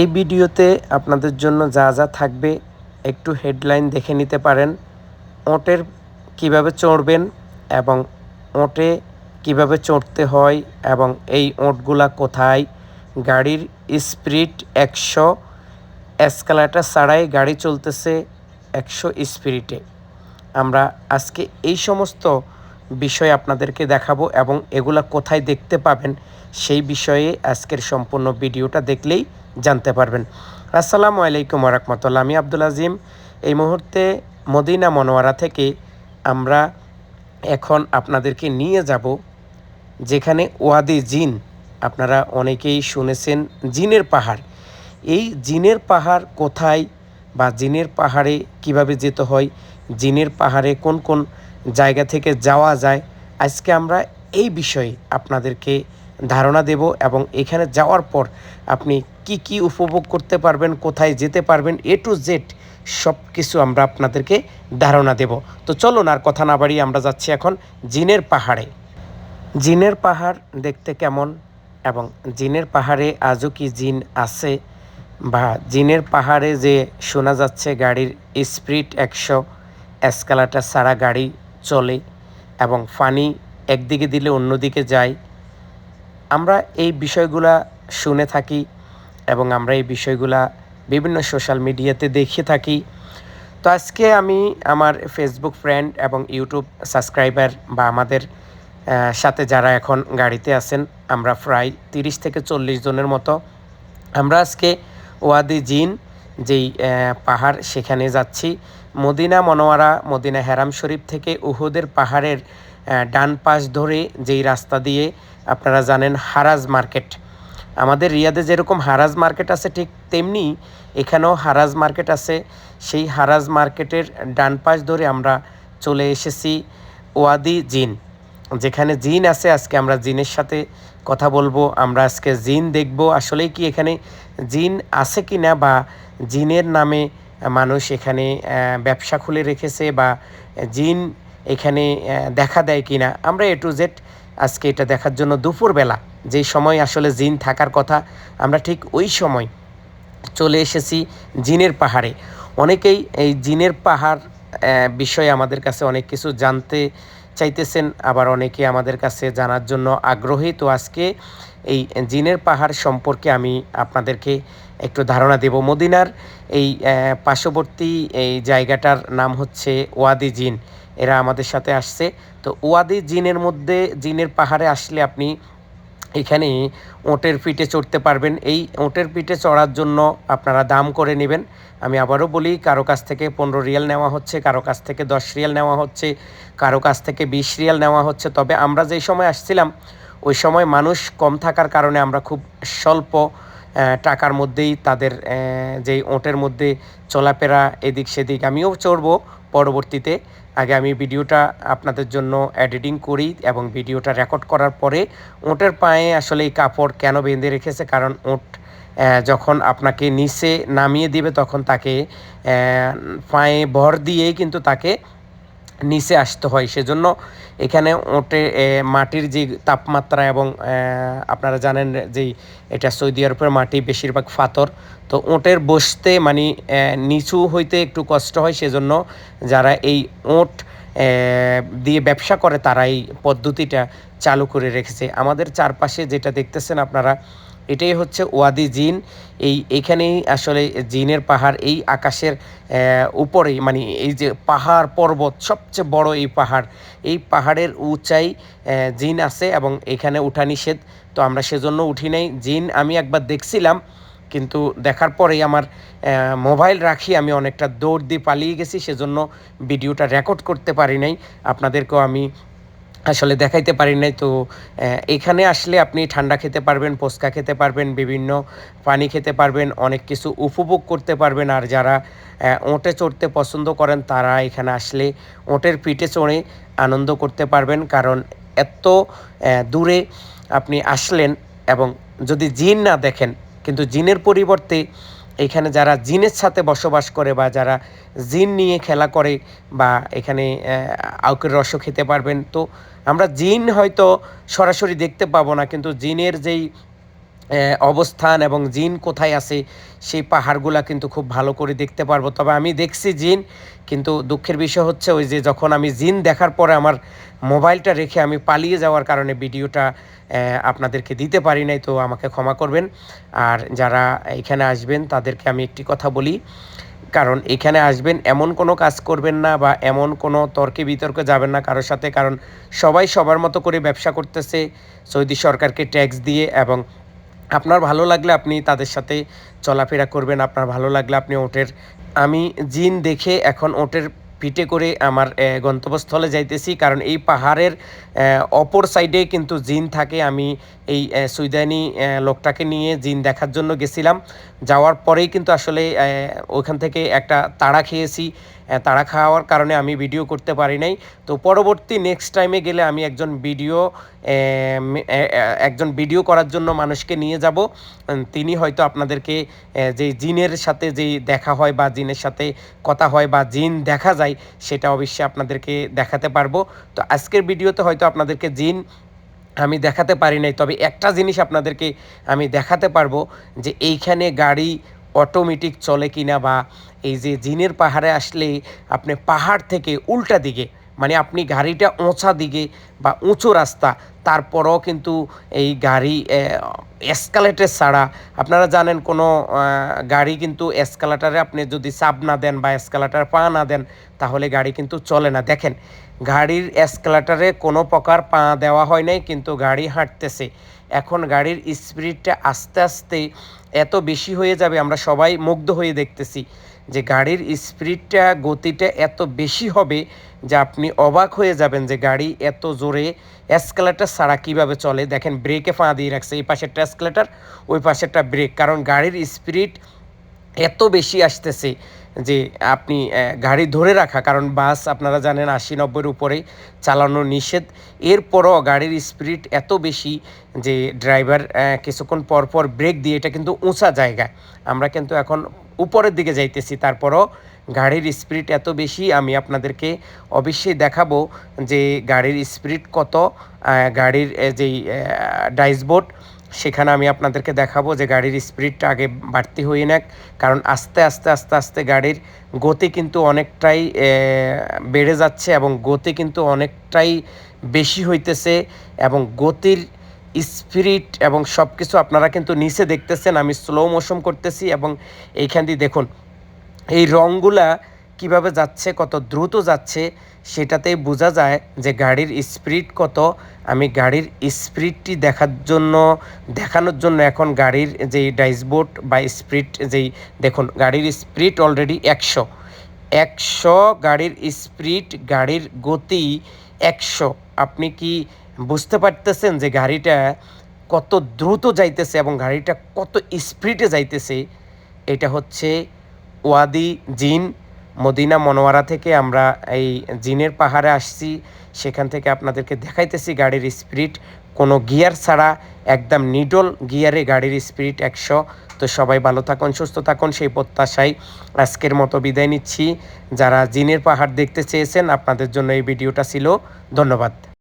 এই ভিডিওতে আপনাদের জন্য যা যা থাকবে একটু হেডলাইন দেখে নিতে পারেন। ওটের কীভাবে চড়বেন এবং ওটে কীভাবে চড়তে হয় এবং এই ওটগুলা কোথায়? গাড়ির স্পিড একশো, এসকালেটার ছাড়াই গাড়ি চলতেছে একশো স্পিরিটে আমরা আজকে এই সমস্ত বিষয় আপনাদেরকে দেখাবো এবং এগুলা কোথায় দেখতে পাবেন সেই বিষয়ে আজকের সম্পূর্ণ ভিডিওটা দেখলেই জানতে পারবেন। আসসালামু আলাইকুম রহমতুল্লাহ আমি আব্দুল আজিম। এই মুহূর্তে মদিনা মনোয়ারা থেকে আমরা এখন আপনাদেরকে নিয়ে যাব, যেখানে ওয়াদি জিন, আপনারা অনেকেই শুনেছেন জিনের পাহাড়। এই জিনের পাহাড় কোথায় বা জিনের পাহাড়ে কীভাবে যেতে হয়, জিনের পাহাড়ে কোন কোন জায়গা থেকে যাওয়া যায়। আজকে আমরা এই বিষয়ে আপনাদেরকে ধারণা দেব এবং এখানে যাওয়ার পর আপনি কি কি উপভোগ করতে পারবেন, কোথায় যেতে পারবেন এ টু জেড সব কিছু আমরা আপনাদেরকে ধারণা দেব। তো চলুন আর কথা না বাড়িয়ে আমরা যাচ্ছি এখন জিনের পাহাড়ে। জিনের পাহাড় দেখতে কেমন এবং জিনের পাহাড়ে আজও কি জিন আছে বা জিনের পাহাড়ে যে শোনা যাচ্ছে গাড়ির স্পিড একশো, এসকালাটার ছাড়া গাড়ি চলে এবং ফানি একদিকে দিলে অন্যদিকে যায়। আমরা এই বিষয়গুলা শুনে থাকি এবং আমরা এই বিষয়গুলা বিভিন্ন সোশ্যাল মিডিয়াতে দেখে থাকি। তো আজকে আমি আমার ফেসবুক ফ্রেন্ড এবং ইউটিউব সাবস্ক্রাইবার বা আমাদের সাথে যারা এখন গাড়িতে আছেন, আমরা প্রায় তিরিশ থেকে চল্লিশ জনের মতো। আমরা আজকে ওয়াদি জিন, যেই পাহাড় সেখানে যাচ্ছি। Medina Munawwara, Medina Haram Sharif থেকে উহুদের পাহাড়ের ডান পাশ ধরে যেই রাস্তা দিয়ে আপনারা জানেন হারাজ মার্কেট। আমাদের রিয়াদে যেরকম হারাজ মার্কেট আছে, ঠিক তেমনি এখানেও হারাজ মার্কেট আছে। সেই হারাজ মার্কেটের ডান পাশ ধরে আমরা চলে এসেছি ওয়াদি জিন। যেখানে জিন আছে, আজকে আমরা জিনের সাথে কথা বলব, আমরা আজকে জিন দেখব। আসলেই কি এখানে জিন আছে কি না বা জিনের নামে মানুষ এখানে ব্যবসা খুলে রেখেছে বা জিন এখানে দেখা দেয় কি না আমরা এ টু জেড আজকে এটা দেখার জন্য দুপুরবেলা, যেই সময় আসলে জিন থাকার কথা, আমরা ঠিক ওই সময় চলে এসেছি জিনের পাহাড়ে। অনেকেই এই জিনের পাহাড় বিষয়ে আমাদের কাছে অনেক কিছু জানতে চাইতেছেন, আবার অনেকে আমাদের কাছে জানার জন্য আগ্রহী। তো আজকে এই জিনের পাহাড় সম্পর্কে আমি আপনাদেরকে একটু ধারণা দেব। মদিনার এই পার্শ্ববর্তী এই জায়গাটার নাম হচ্ছে ওয়াদি জিন। এরা আমাদের সাথে আসছে। তো ওয়াদি জিনের মধ্যে, জিনের পাহাড়ে আসলে আপনি এখানে ওটের পিঠে চড়তে পারবেন। এই ওটের পিঠে চড়ার জন্য আপনারা দাম করে নেবেন। আমি আবারও বলি, কারও কাছ থেকে পনেরো রিয়াল নেওয়া হচ্ছে, কারও কাছ থেকে দশ রিয়াল নেওয়া হচ্ছে, কারও কাছ থেকে বিশ রিয়াল নেওয়া হচ্ছে। তবে আমরা যেই সময় আসছিলাম, ওই সময় মানুষ কম থাকার কারণে আমরা খুব স্বল্প টাকার মধ্যেই তাদের যেই ওটের মধ্যে চলাফেরা এদিক সেদিক আমিও চড়বো। পরবর্তীতে আগে আমি ভিডিওটা আপনাদের জন্য এডিটিং করি এবং ভিডিওটা রেকর্ড করার পরে ওটের পায়ে আসলে এই কাপড় কেন বেঁধে রেখেছে? কারণ ওট যখন আপনাকে নিচে নামিয়ে দিবে তখন তাকে পায়ে ভর দিয়েই কিন্তু তাকে নিচে আসতে হয়। সেজন্য এখানে ওটে মাটির যে তাপমাত্রা এবং আপনারা জানেন যেই এটা সৌদি আরবের মাটি বেশিরভাগ ফাতর। তো ওটের বসতে মানে নিচু হইতে একটু কষ্ট হয়। সেজন্য যারা এই ওট দিয়ে ব্যবসা করে তারা এই পদ্ধতিটা চালু করে রেখেছে। আমাদের চারপাশে যেটা দেখতেছেন আপনারা এটাই হচ্ছে ওয়াদি জিন। এই এখানেই আসলে জিনের পাহাড়, এই আকাশের উপরেই মানে এই যে পাহাড় পর্বত, সবচেয়ে বড় এই পাহাড়, এই পাহাড়ের উঁচাই জিন আছে এবং এখানে উঠা নিষেধ। তো আমরা সেজন্য উঠি নাই। জিন আমি একবার দেখছিলাম, কিন্তু দেখার পরেই আমার মোবাইল রাখি, আমি অনেকটা দৌড় দিয়ে পালিয়ে গেছি, সেজন্য ভিডিওটা রেকর্ড করতে পারি নাই। আপনাদেরকেও আমি আসলে দেখাইতে পারি নাই, তো এখানে আসলে আপনি ঠান্ডা খেতে পারবেন, পোস্কা খেতে পারবেন, বিভিন্ন পানি খেতে পারবেন, অনেক কিছু উপভোগ করতে পারবেন, আর যারা ওঁটে চড়তে পছন্দ করেন, তারা এখানে আসলে ওঁটের পিঠে চড়ে আনন্দ করতে পারবেন, কারণ এত দূরে আপনি আসলেন এবং যদি জিন না দেখেন, কিন্তু জিনের পরিবর্তে এখানে যারা জিনের সাথে বসবাস করে বা যারা জিন নিয়ে খেলা করে বা এখানে আউকের রসও খেতে পারবেন। তো আমরা জিন হয়তো সরাসরি দেখতে পাবো না, কিন্তু জিনের যেই অবস্থান এবং জিন কোথায় আছে, সেই পাহাড়গুলা কিন্তু খুব ভালো করে দেখতে পারব। তবে আমি দেখছি জিন, কিন্তু দুঃখের বিষয় হচ্ছে ওই যে যখন আমি জিন দেখার পরে আমার মোবাইলটা রেখে আমি পালিয়ে যাওয়ার কারণে ভিডিওটা আপনাদেরকে দিতে পারি নাই, তো আমাকে ক্ষমা করবেন। আর যারা এখানে আসবেন, তাদেরকে আমি একটি কথা বলি, কারণ এখানে আসবেন, এমন কোনো কাজ করবেন না বা এমন কোনো তর্কে বিতর্কে যাবেন না কারোর সাথে, কারণ সবাই সবার মতো করে ব্যবসা করতেছে, সৌদি সরকারকে ট্যাক্স দিয়ে এবং আপনার ভালো লাগলে আপনি তাদের সাথে চলাফেরা করবেন, আপনার ভালো লাগলে আপনি ওটের, আমি জিন দেখে এখন ওটের পিঠে করে আমার গন্তব্যস্থলে যাইতেছি, কারণ এই পাহাড়ের অপর সাইডে কিন্তু জিন থাকে, আমি এই সুইদানি লোকটাকে নিয়ে জিন দেখার জন্য গেছিলাম, যাওয়ার পরেই কিন্তু আসলে ওখান থেকে একটা তাড়া খেয়েছি তাড়া খাওয়ার কারণে আমি ভিডিও করতে পারি নাই, তো পরবর্তী নেক্সট টাইমে গেলে আমি একজন ভিডিও একজন ভিডিও করার জন্য মানুষকে নিয়ে যাব। তিনি হয়তো আপনাদেরকে যে জিনের সাথে যেই দেখা হয় বা জিনের সাথে কথা হয় বা জিন দেখা যায়, সেটা অবশ্যই আপনাদেরকে দেখাতে পারব। তো আজকের ভিডিওতে হয়তো আপনাদেরকে জিন আমি দেখাতে পারি নাই, তবে একটা জিনিস আপনাদেরকে আমি দেখাতে পারব যে এইখানে গাড়ি অটোমেটিক চলে কিনা বা এই যে জিনের পাহাড়ে আসলে আপনি পাহাড় থেকে উল্টা দিকে মানে আপনি গাড়িটা উঁচা দিকে বা উঁচু রাস্তা, তারপরও কিন্তু এই গাড়ি এসকালেটার ছাড়া, আপনারা জানেন কোনো গাড়ি কিন্তু এসকালেটারে আপনি যদি চাপ না দেন বা এসকালেটার পা না দেন, তাহলে গাড়ি কিন্তু চলে না। দেখেন, গাড়ির এসকালেটারে কোনো প্রকার পা দেওয়া হয় নাই, কিন্তু গাড়ি হাঁটতেছে। এখন গাড়ির স্পিডটা আস্তে আস্তে এত বেশি হয়ে যাবে, আমরা সবাই মুগ্ধ হয়ে দেখতেছি যে গাড়ির স্পিডটা, গতিটা এত বেশি হবে যে আপনি অবাক হয়ে যাবেন যে গাড়ি এত জোরে এসকালেটার ছাড়া কীভাবে চলে। দেখেন ব্রেকে ফাঁ দিয়ে রাখছে, এই পাশেরটা এসকালেটার, ওই পাশেরটা ব্রেক, কারণ গাড়ির স্পিড এত বেশি আসতেছে যে আপনি গাড়ি ধরে রাখা, কারণ বাস আপনারা জানেন আশি নব্বইয়ের উপরে চালানো নিষেধ। এরপরও গাড়ির স্পিড এত বেশি যে ড্রাইভার কিছুক্ষণ পর পর ব্রেক দিয়ে, এটা কিন্তু উঁচা জায়গা। আমরা কিন্তু এখন উপরের দিকে যাইতেছি, তারপরও গাড়ির স্পিড এত বেশি, আমি আপনাদেরকে অবশ্যই দেখাবো যে গাড়ির স্পিড কত গাড়ির যেই ডাইসবোর্ড সেখানে আমি আপনাদেরকে দেখাবো যে গাড়ির স্পিডটা আগে বাড়তি হয়ে নেক, কারণ আস্তে আস্তে আস্তে আস্তে গাড়ির গতি কিন্তু অনেকটাই বেড়ে যাচ্ছে এবং গতি কিন্তু অনেকটাই বেশি হইতেছে এবং গতির স্পিরিট এবং সব কিছু আপনারা কিন্তু নিচে দেখতেছেন। আমি স্লো মোশন করতেছি এবং এইখান দিয়ে দেখুন, এই রঙগুলা কীভাবে যাচ্ছে, কত দ্রুত যাচ্ছে, সেটাতেই বোঝা যায় যে গাড়ির স্পিড কত। আমি গাড়ির স্পিডটি দেখার জন্য, দেখানোর জন্য এখন গাড়ির যেই ডাইসবোর্ড বা স্পিড যেই, দেখুন, গাড়ির স্পিড অলরেডি একশো। একশো গাড়ির স্পিড, গাড়ির গতি একশো। আপনি কি বুঝতে পারতেছেন যে গাড়িটা কত দ্রুত যাইতেছে এবং গাড়িটা কত স্পিডে যাইতেছে? এটা হচ্ছে ওয়াদি জিন মদিনা মনোয়ারা থেকে আমরা এই জিনের পাহাড়ে আসছি। সেখান থেকে আপনাদেরকে দেখাইতেছি গাড়ির স্পিরিট কোনো গিয়ার ছাড়া একদম নিডল গিয়ারে গাড়ির স্পিরিট একশো। তো সবাই ভালো থাকুন, সুস্থ থাকুন, সেই প্রত্যাশায় আজকের মতো বিদায় নিচ্ছি। যারা জিনের পাহাড় দেখতে চেয়েছেন, আপনাদের জন্য এই ভিডিওটা ছিল। ধন্যবাদ।